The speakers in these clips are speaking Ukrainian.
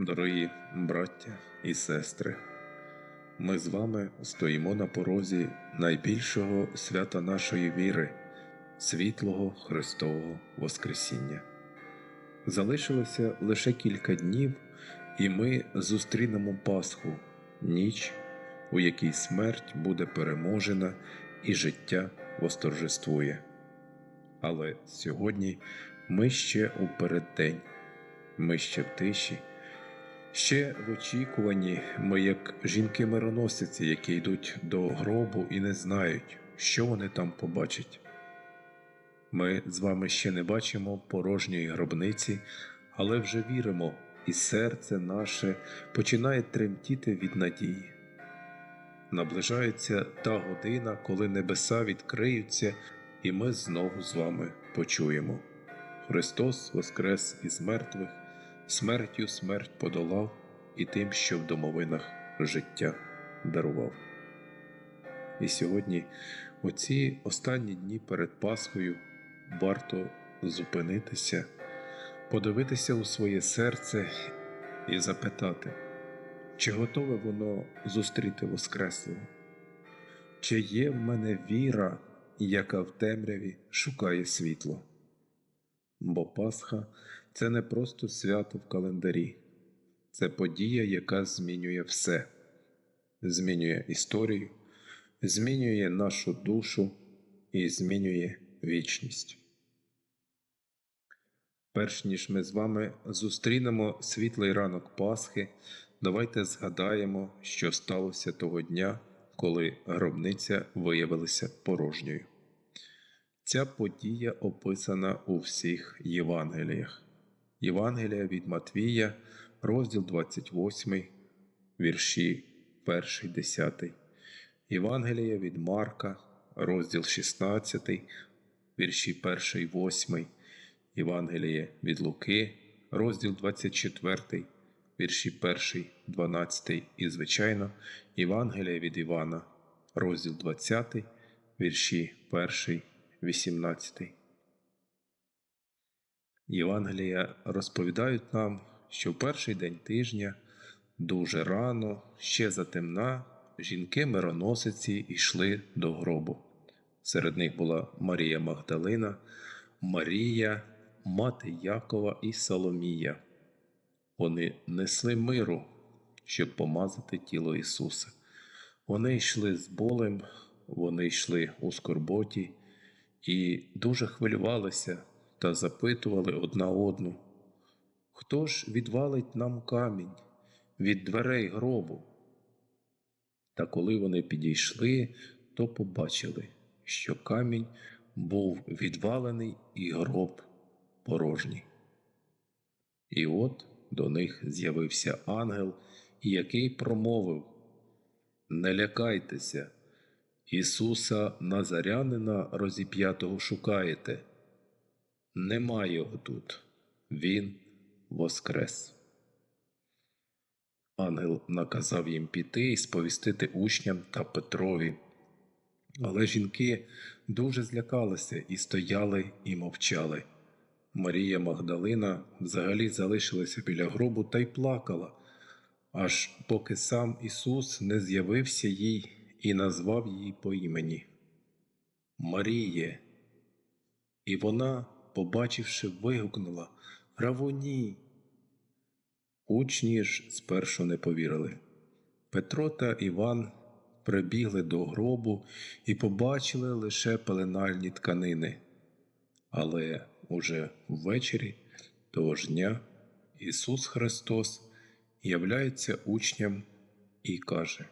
Дорогі браття і сестри, ми з вами стоїмо на порозі найбільшого свята нашої віри, світлого Христового Воскресіння. Залишилося лише кілька днів, і ми зустрінемо Пасху, ніч, у якій смерть буде переможена і життя восторжествує. Але сьогодні ми ще у переддень, ми ще в тиші. Ще в очікуванні ми, як жінки-мироносиці, які йдуть до гробу і не знають, що вони там побачать. Ми з вами ще не бачимо порожньої гробниці, але вже віримо, і серце наше починає тремтіти від надії. Наближається та година, коли небеса відкриються, і ми знову з вами почуємо. Христос воскрес із мертвих, смертю смерть подолав і тим, що в домовинах життя дарував. І сьогодні, у ці останні дні перед Пасхою, варто зупинитися, подивитися у своє серце і запитати, чи готове воно зустріти Воскреслого? Чи є в мене віра, яка в темряві шукає світло? Бо Пасха це не просто свято в календарі, це подія, яка змінює все, змінює історію, змінює нашу душу і змінює вічність. Перш ніж ми з вами зустрінемо світлий ранок Пасхи, давайте згадаємо, що сталося того дня, коли гробниця виявилася порожньою. Ця подія описана у всіх Євангеліях. Євангелія від Матвія, розділ 28, вірші 1, 10. Євангелія від Марка, розділ 16, вірші 1, 8. Євангеліє від Луки, розділ 24, вірші 1, 12 і, звичайно, Євангелія від Івана, розділ 20, вірші 1, 18. Євангелія розповідають нам, що в перший день тижня, дуже рано, ще затемна, жінки-мироносиці йшли до гробу. Серед них була Марія Магдалина, Марія, мати Якова і Соломія. Вони несли миру, щоб помазати тіло Ісуса. Вони йшли з болем, вони йшли у скорботі і дуже хвилювалися та запитували одна одну, хто ж відвалить нам камінь від дверей гробу? Та коли вони підійшли, то побачили, що камінь був відвалений і гроб порожній. І от до них з'явився ангел, який промовив: Не лякайтеся, Ісуса Назарянина розіп'ятого шукаєте. Нема його тут, Він воскрес. Ангел наказав їм піти і сповістити учням та Петрові. Але жінки дуже злякалися і стояли і мовчали. Марія Магдалина взагалі залишилася біля гробу та й плакала, аж поки сам Ісус не з'явився їй і назвав її по імені Маріє. І вона, побачивши, вигукнула Равоні. Учні ж спершу не повірили. Петро та Іван прибігли до гробу і побачили лише пеленальні тканини. Але уже ввечері того ж дня Ісус Христос являється учням і каже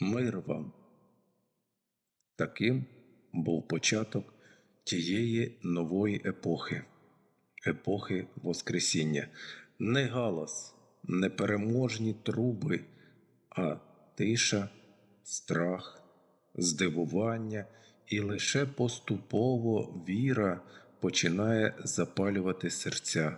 Мир вам. Таким був початок тієї нової епохи, епохи Воскресіння, не галас, не переможні труби, а тиша, страх, здивування, і лише поступово віра починає запалювати серця.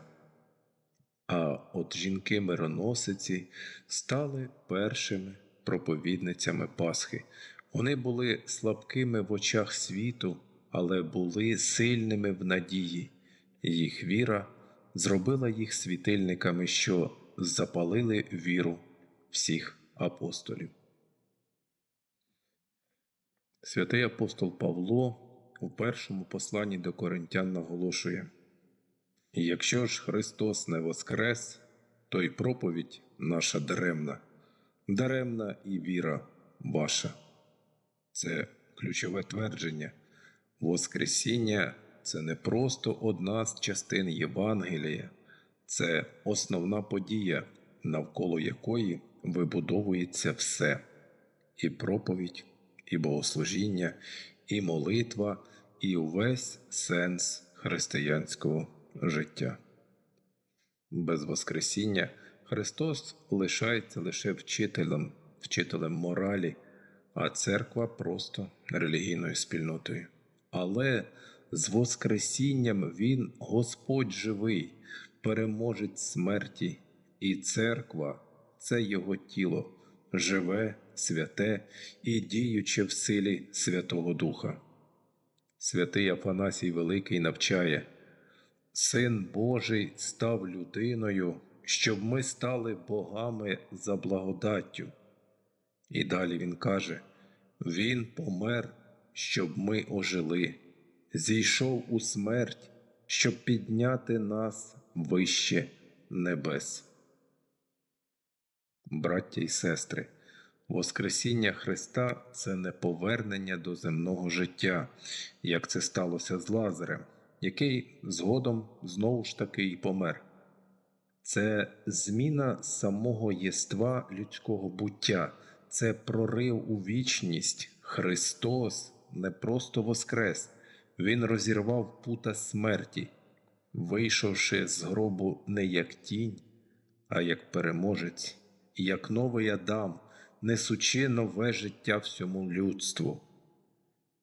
А от жінки-мироносиці стали першими проповідницями Пасхи. Вони були слабкими в очах світу, але були сильними в надії. Їх віра зробила їх світильниками, що запалили віру всіх апостолів. Святий апостол Павло у першому посланні до коринтян наголошує: Якщо ж Христос не воскрес, то й проповідь наша даремна, даремна і віра ваша. Це ключове твердження. Воскресіння це не просто одна з частин Євангелія, це основна подія, навколо якої вибудовується все: і проповідь, і богослужіння, і молитва, і увесь сенс християнського життя. Без Воскресіння Христос лишається лише вчителем, вчителем моралі, а церква просто релігійною спільнотою. Але з Воскресінням Він Господь живий, переможець смерті, і церква це Його тіло, живе, святе і діюче в силі Святого Духа. Святий Афанасій Великий навчає. Син Божий став людиною, щоб ми стали богами за благодаттю. І далі він каже: Він помер, щоб ми ожили, зійшов у смерть, щоб підняти нас вище небес. Браття і сестри, Воскресіння Христа це не повернення до земного життя, як це сталося з Лазарем який згодом знову ж таки й помер. Це зміна самого єства людського буття, це прорив у вічність. Христос не просто воскрес, Він розірвав пута смерті, вийшовши з гробу не як тінь, а як переможець, як новий Адам, несучи нове життя всьому людству.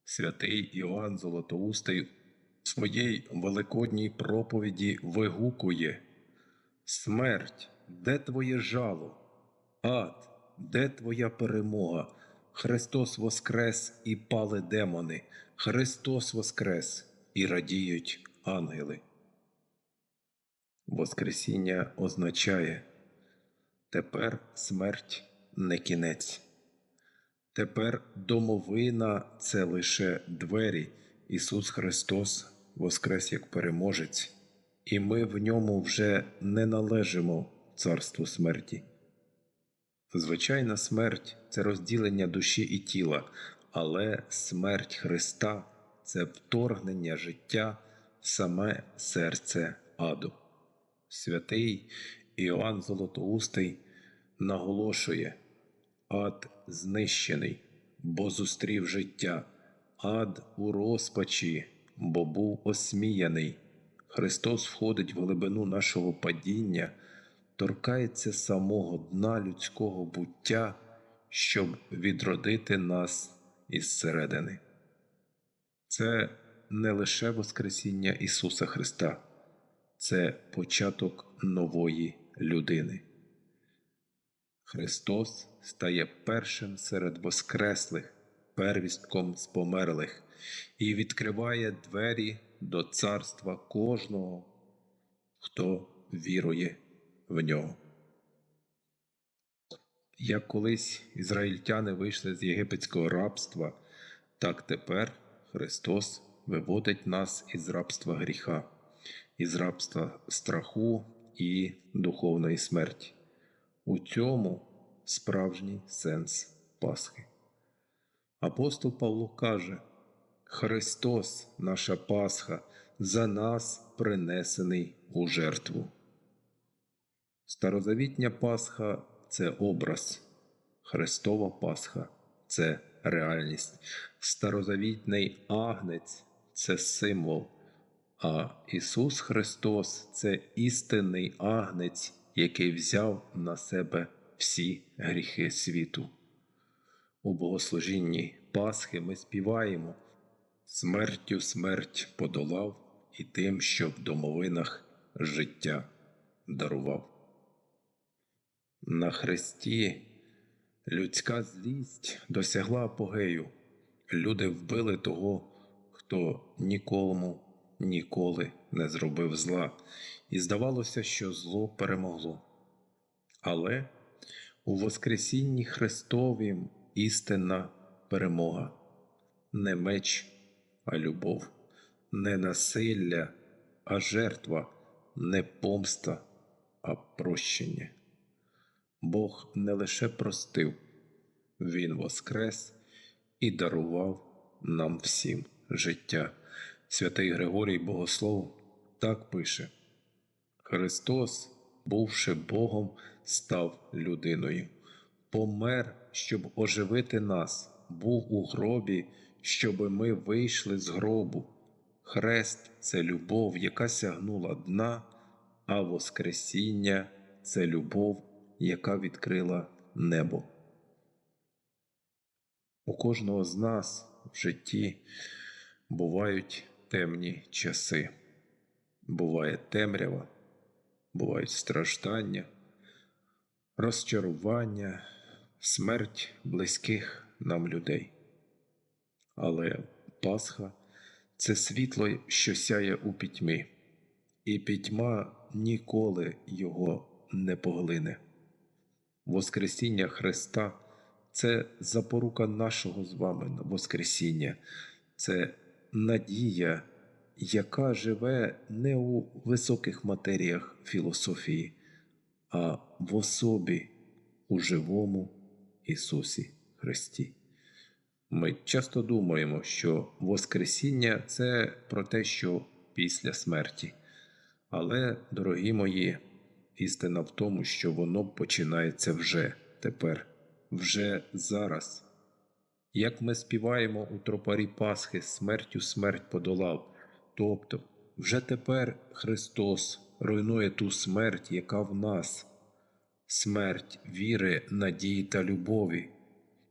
Святий Іоанн Золотоустий в своїй великодній проповіді вигукує Смерть, де твоє жало? Ад, де твоя перемога? Христос Воскрес і пали демони, Христос Воскрес і радіють ангели. Воскресіння означає тепер смерть не кінець. Тепер домовина це лише двері. Ісус Христос воскрес як переможець, і ми в ньому вже не належимо царству смерті. Звичайна смерть це розділення душі і тіла, але смерть Христа це вторгнення життя в саме серце аду. Святий Іоанн Золотоустий наголошує ад знищений, бо зустрів життя, ад у розпачі бо був осміяний. Христос входить в глибину нашого падіння, торкається самого дна людського буття, щоб відродити нас із середини. Це не лише Воскресіння Ісуса Христа, це початок нової людини. Христос стає першим серед воскреслих, первістком з померлих і відкриває двері до царства кожного, хто вірує в нього. Як колись ізраїльтяни вийшли з єгипетського рабства, так тепер Христос виводить нас із рабства гріха, із рабства страху і духовної смерті. У цьому справжній сенс Пасхи. Апостол Павло каже, Христос, наша Пасха, за нас принесений у жертву. Старозавітня Пасха це образ, Христова Пасха це реальність, старозавітний агнець це символ, а Ісус Христос це істинний агнець, який взяв на себе всі гріхи світу. У богослужінні Пасхи ми співаємо. Смертю смерть подолав і тим, що в домовинах життя дарував. На хресті людська злість досягла апогею. Люди вбили того, хто нікому ніколи не зробив зла, і здавалося, що зло перемогло. Але у Воскресінні Христовім істинна перемога, не меч, а любов, не насилля, а жертва, не помста, а прощення. Бог не лише простив, Він воскрес і дарував нам всім життя. Святий Григорій Богослов так пише: Христос, бувши Богом, став людиною, помер, щоб оживити нас, був у гробі, щоби ми вийшли з гробу. Хрест це любов, яка сягнула дна, а Воскресіння це любов, яка відкрила небо. У кожного з нас в житті бувають темні часи, буває темрява, бувають страждання, розчарування, смерть близьких нам людей. Але Пасха це світло, що сяє у пітьмі, і пітьма ніколи його не поглине. Воскресіння Христа це запорука нашого з вами Воскресіння, це надія, яка живе не у високих матеріях філософії, а в особі у живому Ісусі Христі. Ми часто думаємо, що Воскресіння це про те, що після смерті. Але, дорогі мої, істина в тому, що воно починається вже тепер, вже зараз. Як ми співаємо у тропарі Пасхи, смертю смерть подолав. Тобто, вже тепер Христос руйнує ту смерть, яка в нас, смерть віри, надії та любові.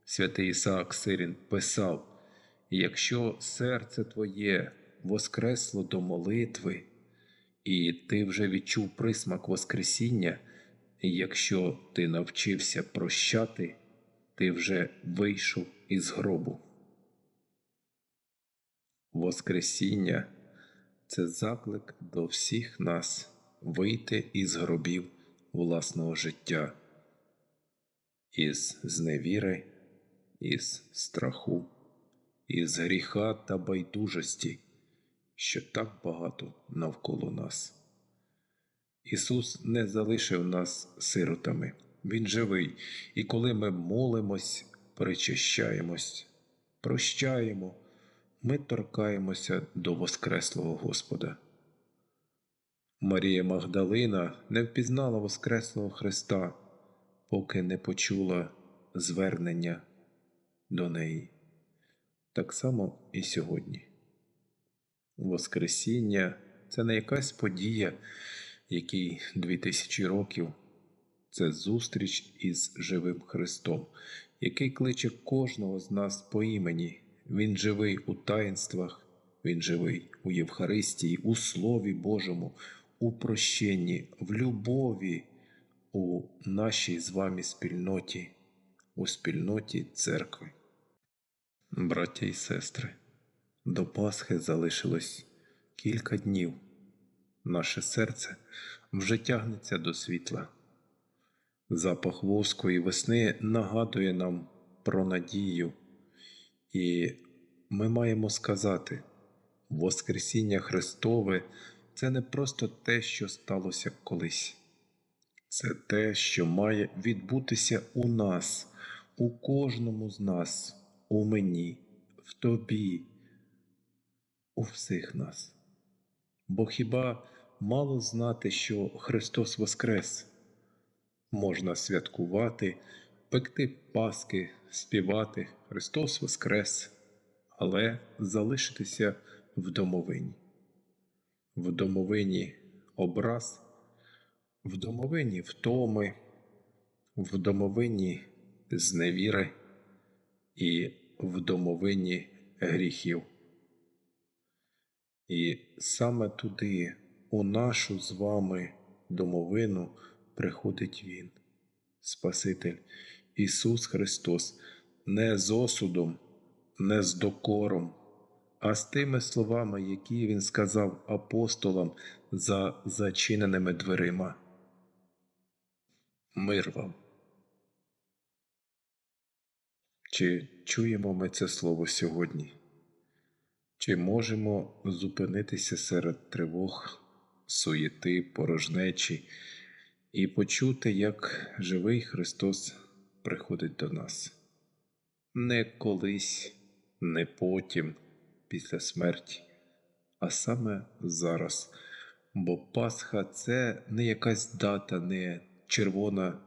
Святий Ісаак Сирін писав: якщо серце твоє воскресло до молитви, і ти вже відчув присмак Воскресіння, і якщо ти навчився прощати, ти вже вийшов із гробу. Воскресіння це заклик до всіх нас вийти із гробів власного життя, із зневіри, із страху, із гріха та байдужості, що так багато навколо нас. Ісус не залишив нас сиротами, Він живий, і коли ми молимось, причащаємось, прощаємо, ми торкаємося до Воскреслого Господа. Марія Магдалина не впізнала Воскреслого Христа, поки не почула звернення до неї. Так само і сьогодні. Воскресіння це не якась подія, якій дві тисячі років, це зустріч із живим Христом, який кличе кожного з нас по імені. Він живий у таїнствах, Він живий у Євхаристії, у Слові Божому, у прощенні, в любові, у нашій з вами спільноті, у спільноті церкви. Браття і сестри, до Пасхи залишилось кілька днів. Наше серце вже тягнеться до світла. Запах воску і весни нагадує нам про надію, і ми маємо сказати: Воскресіння Христове це не просто те, що сталося колись, це те, що має відбутися у нас, у кожному з нас, у мені, в тобі, у всіх нас. Бо хіба мало знати, що Христос Воскрес? Можна святкувати, пекти паски, співати Христос Воскрес, але залишитися в домовині. В домовині образ, в домовині втоми, в домовині зневіри і в домовині гріхів. І саме туди, у нашу з вами домовину, приходить Він, Спаситель Ісус Христос, не з осудом, не з докором, а з тими словами, які він сказав апостолам за зачиненими дверима. Мир вам. Чи чуємо ми це слово сьогодні? Чи можемо зупинитися серед тривог, суєти, порожнечі і почути, як живий Христос приходить до нас? Не колись, не потім, після смерті, а саме зараз. Бо Пасха це не якась дата, не червона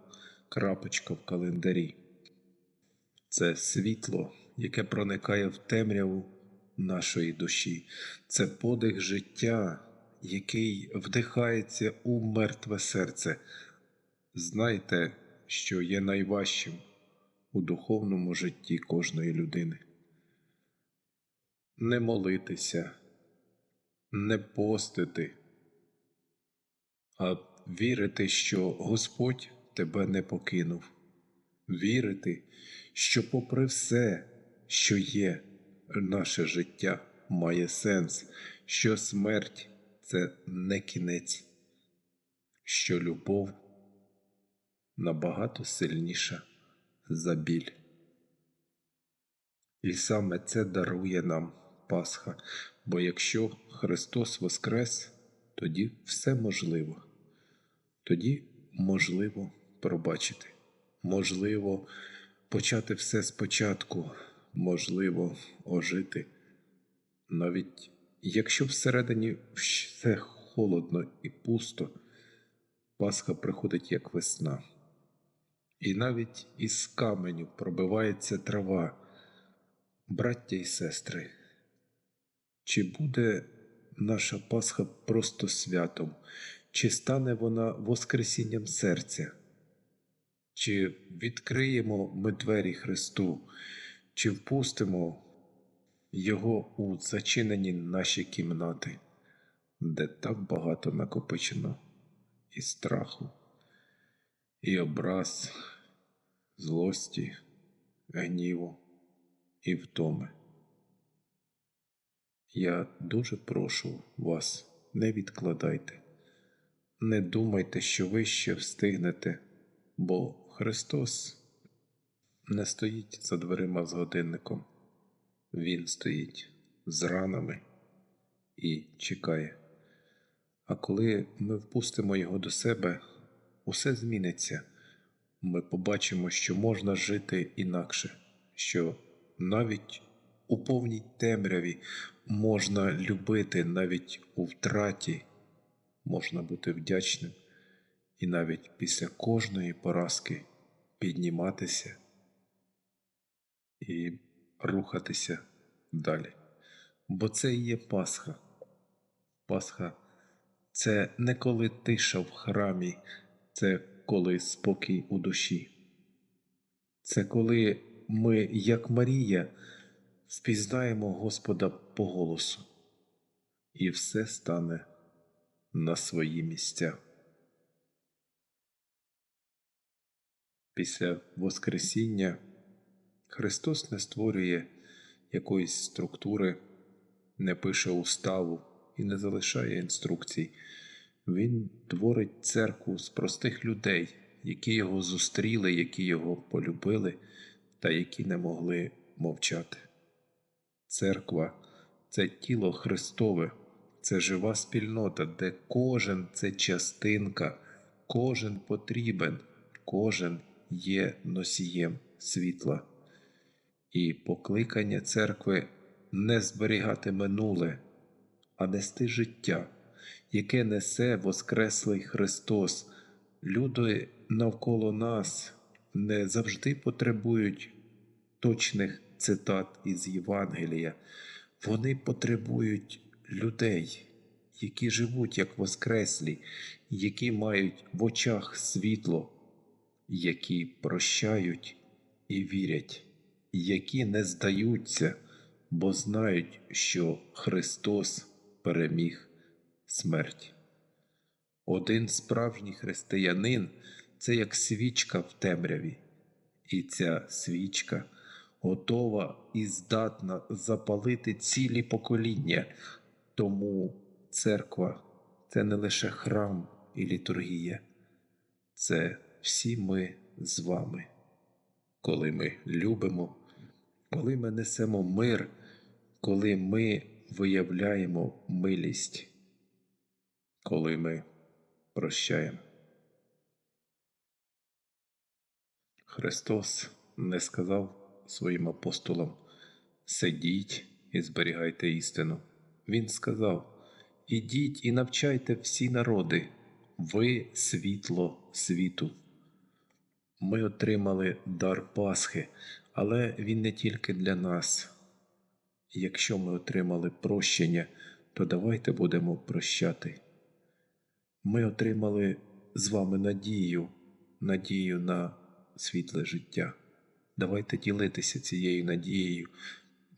крапочка в календарі. Це світло, яке проникає в темряву нашої душі. Це подих життя, який вдихається у мертве серце. Знайте, що є найважчим у духовному житті кожної людини. Не молитися, не постити, а вірити, що Господь тебе не покинув вірити, що, попри все, що є, наше життя має сенс, що смерть це не кінець, що любов набагато сильніша за біль. І саме це дарує нам Пасха, бо якщо Христос Воскрес, тоді все можливо, тоді можливо пробачити можливо, почати все спочатку, можливо, ожити. Навіть якщо всередині все холодно і пусто, Пасха приходить як весна. І навіть із каменю пробивається трава, браття і сестри. Чи буде наша Пасха просто святом, чи стане вона Воскресінням серця? Чи відкриємо ми двері Христу, чи впустимо Його у зачинені наші кімнати, де так багато накопичено і страху, і образ, злості, гніву і втоми. Я дуже прошу вас, не відкладайте, не думайте, що ви ще встигнете, бо Христос не стоїть за дверима з годинником, Він стоїть з ранами і чекає. А коли ми впустимо Його до себе, усе зміниться. Ми побачимо, що можна жити інакше, що навіть у повній темряві можна любити, навіть у втраті можна бути вдячним і навіть після кожної поразки підніматися і рухатися далі. Бо це і є Пасха. Пасха це не коли тиша в храмі, це коли спокій у душі. Це коли ми, як Марія, впізнаємо Господа по голосу, і все стане на свої місця. Після Воскресіння Христос не створює якоїсь структури, не пише уставу і не залишає інструкцій. Він творить церкву з простих людей, які його зустріли, які його полюбили та які не могли мовчати. Церква це тіло Христове, це жива спільнота, де кожен це частинка, кожен потрібен, кожен є носієм світла, і покликання церкви не зберігати минуле, а нести життя, яке несе Воскреслий Христос. Люди навколо нас не завжди потребують точних цитат із Євангелія, вони потребують людей. Які живуть як воскреслі, які мають в очах світло, які прощають і вірять, які не здаються, бо знають, що Христос переміг смерть. Один справжній християнин це як свічка в темряві, і ця свічка готова і здатна запалити цілі покоління. Тому церква це не лише храм і літургія, це всі ми з вами. Коли ми любимо, коли ми несемо мир, коли ми виявляємо милість, коли ми прощаємо. Христос не сказав своїм апостолам сидіть і зберігайте істину. Він сказав ідіть і навчайте всі народи, ви світло світу. Ми отримали дар Пасхи, але він не тільки для нас. Якщо ми отримали прощення, то давайте будемо прощати. Ми отримали з вами надію, надію на світле життя. Давайте ділитися цією надією.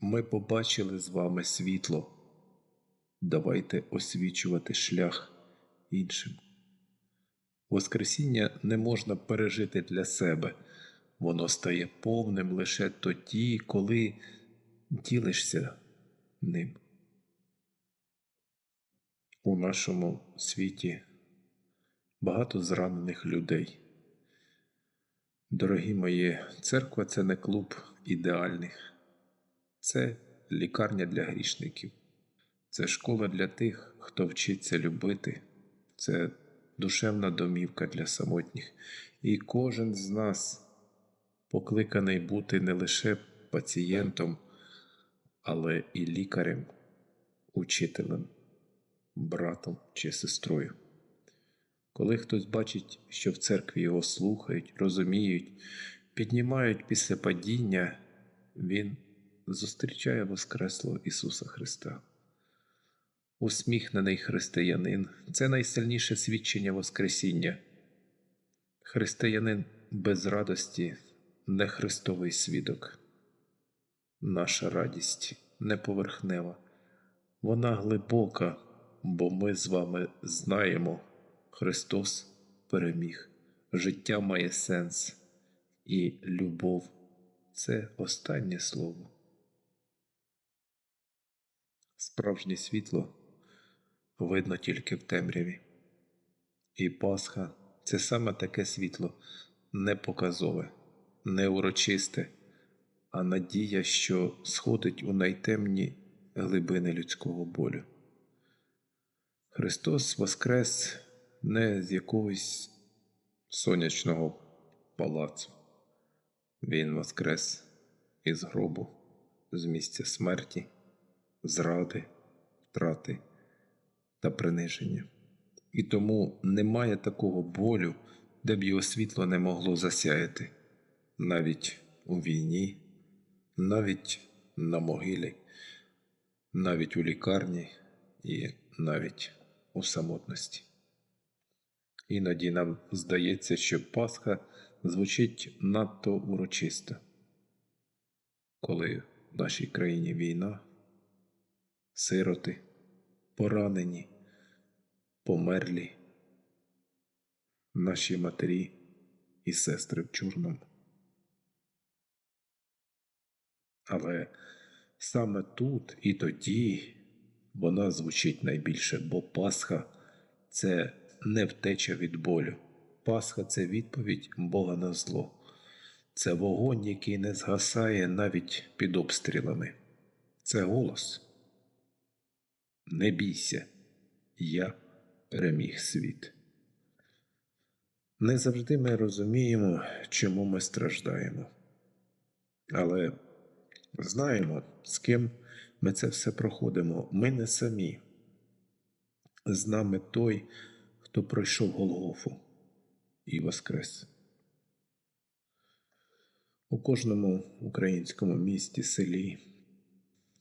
Ми побачили з вами світло. Давайте освічувати шлях іншим. Воскресіння не можна пережити для себе, воно стає повним лише тоді, коли ділишся ним. У нашому світі багато зранених людей. Дорогі мої, церква це не клуб ідеальних, це лікарня для грішників, це школа для тих, хто вчиться любити, це душевна домівка для самотніх. І кожен з нас покликаний бути не лише пацієнтом, але і лікарем, учителем, братом чи сестрою. Коли хтось бачить, що в церкві його слухають, розуміють, піднімають після падіння, він зустрічає Воскреслого Ісуса Христа. Усміхнений християнин це найсильніше свідчення Воскресіння. Християнин без радості не Христовий свідок. Наша радість не поверхнева, вона глибока, бо ми з вами знаємо. Христос переміг, життя має сенс, і любов це останнє слово. Справжнє світло видно тільки в темряві. І Пасха це саме таке світло не показове, не урочисте, а надія, що сходить у найтемні глибини людського болю. Христос Воскрес не з якогось сонячного палацу. Він воскрес із гробу, з місця смерті, зради, втрати та приниження. І тому немає такого болю, де б його світло не могло засяяти, навіть у війні, навіть на могилі, навіть у лікарні і навіть у самотності. Іноді нам здається, що Пасха звучить надто урочисто, коли в нашій країні війна, сироти, поранені, померлі, наші матері і сестри в чорному. Але саме тут і тоді вона звучить найбільше, бо Пасха це не втеча від болю. Пасха це відповідь Бога на зло. Це вогонь, який не згасає навіть під обстрілами. Це голос. Не бійся, я переміг світ. Не завжди ми розуміємо, чому ми страждаємо. Але знаємо, з ким ми це все проходимо. Ми не самі. З нами той, хто пройшов Голгофу і Воскрес. У кожному українському місті, селі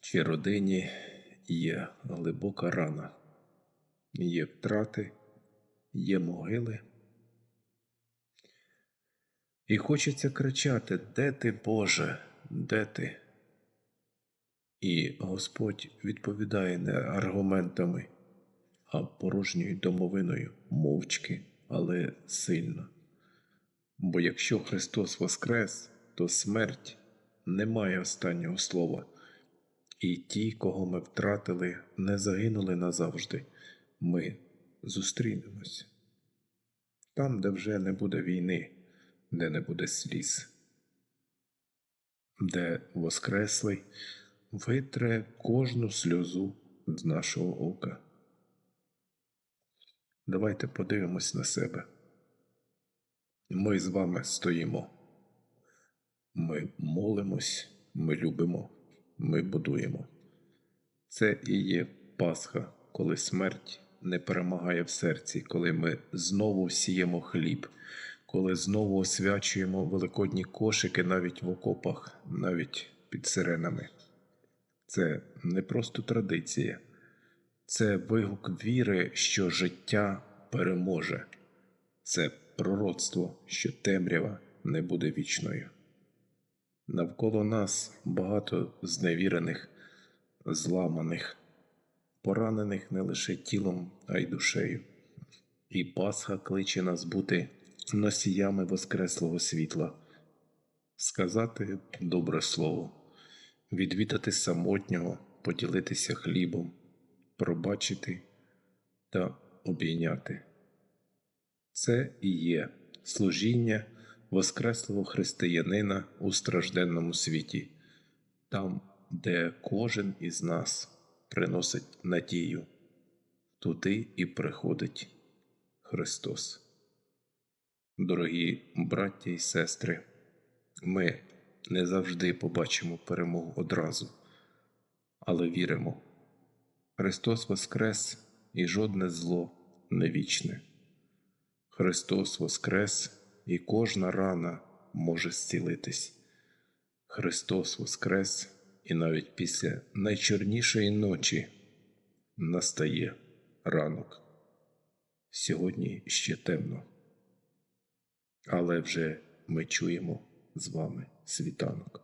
чи родині є глибока рана, є втрати, є могили. І хочеться кричати: Де ти, Боже, де ти? І Господь відповідає не аргументами а порожньою домовиною мовчки, але сильно. Бо якщо Христос Воскрес, то смерть немає останнього слова. І ті, кого ми втратили, не загинули назавжди. Ми зустрінемось. Там, де вже не буде війни, де не буде сліз, де Воскреслий витре кожну сльозу з нашого ока. Давайте подивимось на себе. Ми з вами стоїмо. Ми молимось, ми любимо, ми будуємо. Це і є Пасха, коли смерть не перемагає в серці, коли ми знову сіємо хліб, коли знову освячуємо великодні кошики навіть в окопах, навіть під сиренами. Це не просто традиція, це вигук віри, що життя переможе. Це пророцтво, що темрява не буде вічною. Навколо нас багато зневірених, зламаних, поранених не лише тілом, а й душею. І Пасха кличе нас бути носіями Воскреслого світла, сказати добре слово, відвідати самотнього, поділитися хлібом, пробачити та обійняти. Це і є служіння Воскреслого християнина у стражденному світі, там, де кожен із нас приносить надію, туди і приходить Христос. Дорогі браття і сестри, ми не завжди побачимо перемогу одразу, але віримо. Христос Воскрес і жодне зло не вічне. Христос Воскрес і кожна рана може зцілитись. Христос Воскрес, і навіть після найчорнішої ночі настає ранок. Сьогодні ще темно, але вже ми чуємо з вами світанок.